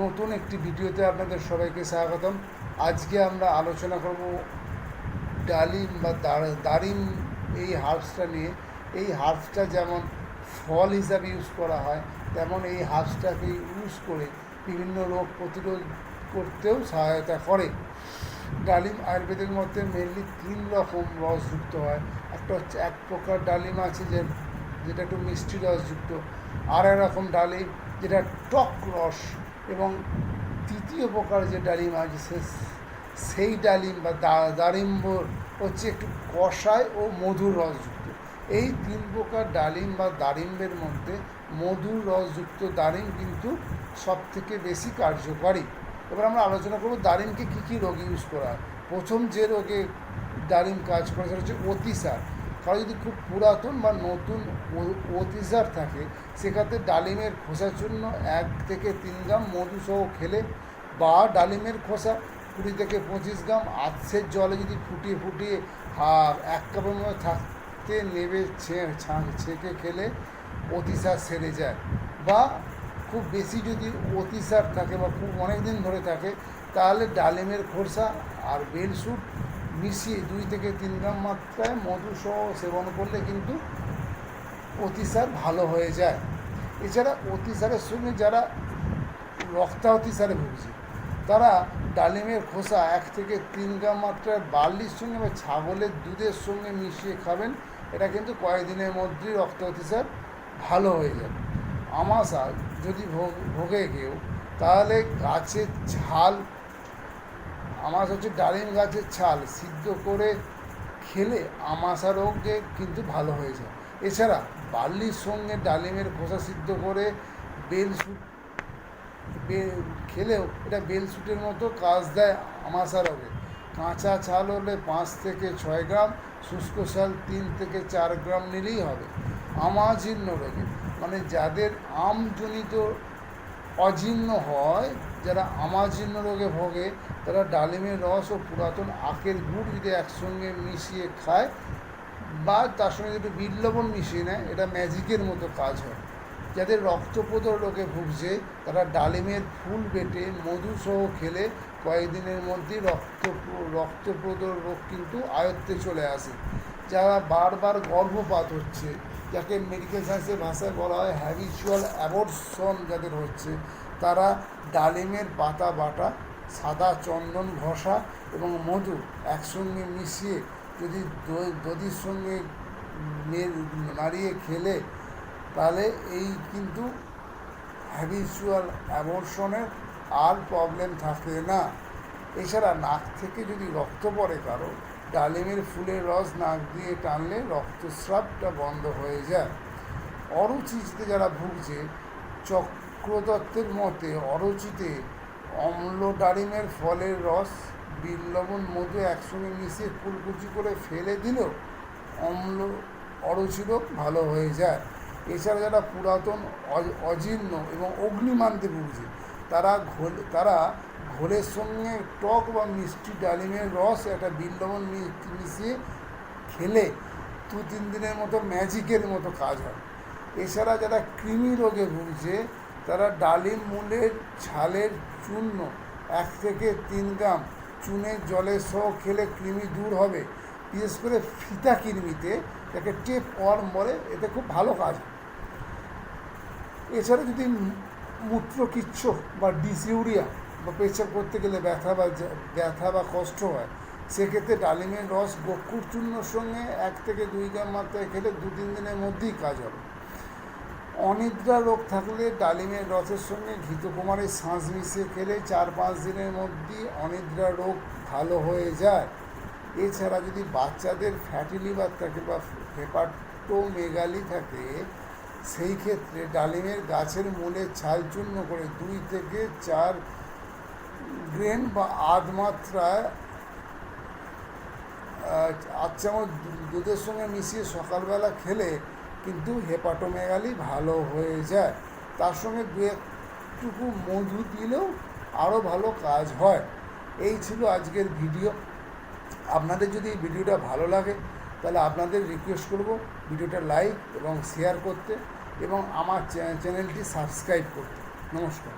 নতুন একটি ভিডিওতে আপনাদের সবাইকে স্বাগতম। আজকে আমরা আলোচনা করব ডালিম বা দার- দারিম এই হার্বসটা নিয়ে। এই হার্বসটা যেমন ফল হিসাবে ইউজ করা হয়, তেমন এই হার্বসটাকে ইউজ করে বিভিন্ন রোগ প্রতিরোধ করতেও সহায়তা করে। ডালিম আয়ুর্বেদের মধ্যে মেনলি তিন রকম রসযুক্ত হয়। একটা হচ্ছে এক প্রকার ডালিম আছে যে, যেটা একটু মিষ্টি রসযুক্ত। আর এক রকম ডালিম যেটা টক রস এবং তৃতীয় প্রকার যে ডালিম আছে, সে- সেই ডালিম বা দারিম্ব হচ্ছে একটু কষায় ও মধুর রসযুক্ত। এই তিন প্রকার ডালিম বা দারিম্বের মধ্যে মধুর রসযুক্ত দারিম কিন্তু সব থেকে বেশি কার্যকারী। এবার আমরা আলোচনা করব দারিমকে কী কী রোগে ইউজ করা প্রথম যে রোগে দারিম কাজ করে সেটা হচ্ছে অতিসার। কারও যদি খুব পুরাতন বা নতুন অতিসার থাকে, সেক্ষেত্রে ডালিমের খোসার জন্য এক থেকে তিন গ্রাম মধু সহ খেলে বা ডালিমের খোসা কুড়ি থেকে পঁচিশ গ্রাম আতসের জলে যদি ফুটিয়ে ফুটিয়ে আর এক কাপের মধ্যে থাকতে নেবে ছেঁকে খেলে অতিসার সেরে যায়। বা খুব বেশি যদি অতিসার থাকে বা খুব অনেক দিন ধরে থাকে, তাহলে ডালিমের খোসা আর বেলসুট মিশিয়ে দুই থেকে তিন গ্রাম মাত্রায় মধু সহ সেবন করলে কিন্তু অতিসার ভালো হয়ে যায়। এছাড়া অতিসারের সঙ্গে যারা রক্তাতিসারে ভুগছে, তারা ডালিমের খোসা এক থেকে তিন গ্রাম মাত্রায় বার্লির সঙ্গে বা ছাগলের দুধের সঙ্গে মিশিয়ে খাবেন, এটা কিন্তু কয়েকদিনের মধ্যেই রক্ত অতিসার ভালো হয়ে যাবে। আমাশা যদি ভোগে কেউ, তাহলে গাছের ছাল আমার হচ্ছে ডালিম গাছের ছাল সিদ্ধ করে খেলে আমাশা রোগে কিন্তু ভালো হয়ে যায়। এছাড়া বার্লির সঙ্গে ডালিমের খোসা সিদ্ধ করে বেল সুট খেলেও এটা বেল সুটের মতো কাজ দেয় আমাশা রোগে। কাঁচা ছাল হলে পাঁচ থেকে ছয় গ্রাম, শুষ্ক ছাল তিন থেকে চার গ্রাম নিলেই হবে। আমাজীর্ণ রোগে মানে যাদের আমজনিত অজীর্ণ হয় যারা আমাজীর্ণ রোগে ভোগে, তারা ডালিমের রস ও পুরাতন আখের গুড় যদি একসঙ্গে মিশিয়ে খায় বা তার সঙ্গে যদি বিট মিশিয়ে নেয়, এটা ম্যাজিকের মতো কাজ হয়। যাদের রক্তপ্রদ রোগে ভুগছে, তারা ডালিমের ফুল বেটে মধু সহ খেলে কয়েকদিনের মধ্যেই রক্ত রক্তপ্রদ রোগ কিন্তু আয়ত্তে চলে আসে। যারা বারবার গর্ভপাত হচ্ছে, যাকে মেডিকেল সায়েন্সের ভাষায় বলা হয় হ্যাবিচুয়াল অ্যাবর্শন যাদের হচ্ছে তারা ডালিমের পাতা বাটা, সাদা চন্দন ঘষা এবং মধু একসঙ্গে মিশিয়ে যদি দধির সঙ্গে নাড়িয়ে খেলে, তাহলে এই কিন্তু হ্যাবিচুয়াল অ্যাবর্শনের আর প্রবলেম থাকে না। এছাড়া নাক থেকে যদি রক্ত পড়ে কারও, ডালিমের ফুলের রস নাক দিয়ে টানলে রক্তস্রাবটা বন্ধ হয়ে যায়। অরুচিতে যারা ভুগছে চক্রদত্তের মতে অরুচিতে অম্ল ডালিমের ফলের রস বিল লবণ মধু একসঙ্গে মিশিয়ে কুলকুচি করে ফেলে দিল অম্ল অরুচি রোগ ভালো হয়ে যায়। এছাড়া যারা পুরাতন অজীর্ণ এবং অগ্নিমান্তে ভুগছে, তারা ঘোল, তারা ঘোলের সঙ্গে টক বা মিষ্টি ডালিমের রস একটা বিল লবণ মি- মিশিয়ে খেলে দু তিন দিনের মতো ম্যাজিকের মতো কাজ হয়। এছাড়া যারা কৃমি রোগে ভুগছে তারা ডালিম মূলের ছালের চূর্ণ, এক থেকে তিন গ্রাম। চুনের জলের সহ খেলে কৃমি দূর হবে। বিশেষ করে ফিতা কৃমিতে যাকে টেপ ওয়ার্ম বলে, এতে খুব ভালো কাজ এছাড়া যদি মূত্রকিচ্ছ বা ডিসিউরিয়া বা পেচ্ছাপ করতে গেলে ব্যথা বা ব্যথা বা কষ্ট হয়, সেক্ষেত্রে ডালিমের রস গক্ষুর চূর্ণর সঙ্গে এক থেকে দুই গ্রাম মাত্রায় খেলে দু তিন দিনের মধ্যেই কাজ হবে। অনিদ্রা রোগ থাকলে ডালিমের রসের সঙ্গে ঘৃতকুমারের শ্বাস মিশিয়ে খেলে চার পাঁচ দিনের মধ্যেই অনিদ্রা রোগ ভালো হয়ে যায়। এছাড়া যদি বাচ্চাদের ফ্যাটি লিভার থাকে বা হেপাটোমেগালি থাকে, সেই ক্ষেত্রে ডালিমের গাছের মূলের ছাল চূর্ণ করে দুই থেকে চার গ্রেন বা আধ মাত্রায় চামচ দুধের সঙ্গে মিশিয়ে সকালবেলা খেলে কিন্তু হেপাটোমেগালি ভালো হয়ে যায়। তার সঙ্গে দু একটুকু মধু দিলেও আরও ভালো কাজ হয়। এই ছিল আজকের ভিডিও। আপনাদের যদি এই ভিডিওটা ভালো লাগে, তাহলে আপনাদের রিকোয়েস্ট করব ভিডিওটা লাইক এবং শেয়ার করতে এবং আমার চ্যানেলটি সাবস্ক্রাইব করতে। নমস্কার।